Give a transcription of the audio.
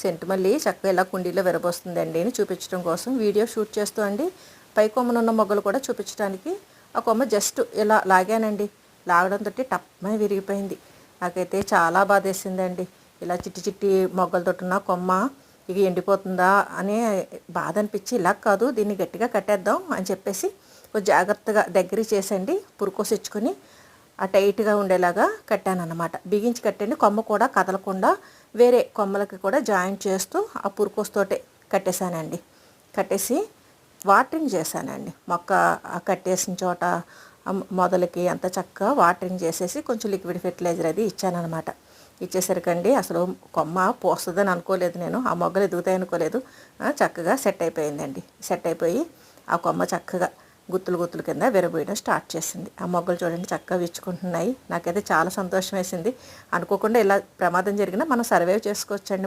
Scent మళ్ళీ చక్కగా ఇలా కుండీలో విరబోస్తుందండి అని చూపించడం కోసం వీడియో షూట్ చేస్తూ అండి. పై కొమ్మనున్న మొగ్గలు కూడా చూపించడానికి ఆ కొమ్మ జస్ట్ ఇలా లాగానండి. లాగడంతో టప్మని విరిగిపోయింది. నాకైతే చాలా బాధేసిందండి. ఇలా చిట్టి చిట్టి మొగ్గలతో ఉన్న కొమ్మ ఇక ఎండిపోతుందా అనే బాధ అనిపించి ఇలా కాదు దీన్ని గట్టిగా కట్టేద్దాం అని చెప్పేసి కొంచెం జాగ్రత్తగా దగ్గర చేసండి పురుకోసిచ్చుకొని ఆ టైట్గా ఉండేలాగా కట్టాను అనమాట బిగించి కట్టండి కొమ్మ కూడా కదలకుండా వేరే కొమ్మలకి కూడా జాయింట్ చేస్తూ ఆ పురుకోస్తోటే కట్టేశానండి. కట్టేసి వాటరింగ్ చేశానండి. మొక్క కట్టేసిన చోట మొదలకి అంత చక్కగా వాటరింగ్ చేసేసి కొంచెం లిక్విడ్ ఫెర్టిలైజర్ అది ఇచ్చానమాట ఇచ్చేసరికండి అసలు కొమ్మ పోస్తుందని అనుకోలేదు నేను. ఆ మొగ్గలు ఎదుగుతాయి అనుకోలేదు చక్కగా సెట్ అయిపోయిందండి. సెట్ అయిపోయి ఆ కొమ్మ చక్కగా గుత్తులు గుత్తుల కింద విరబోయడం స్టార్ట్ చేసింది. ఆ మొగ్గలు చూడండి చక్కగా విచ్చుకుంటున్నాయి. నాకైతే చాలా సంతోషం వేసింది అనుకోకుండా ఇలా ప్రమాదం జరిగినా మనం సర్వైవ్ చేసుకోవచ్చండి.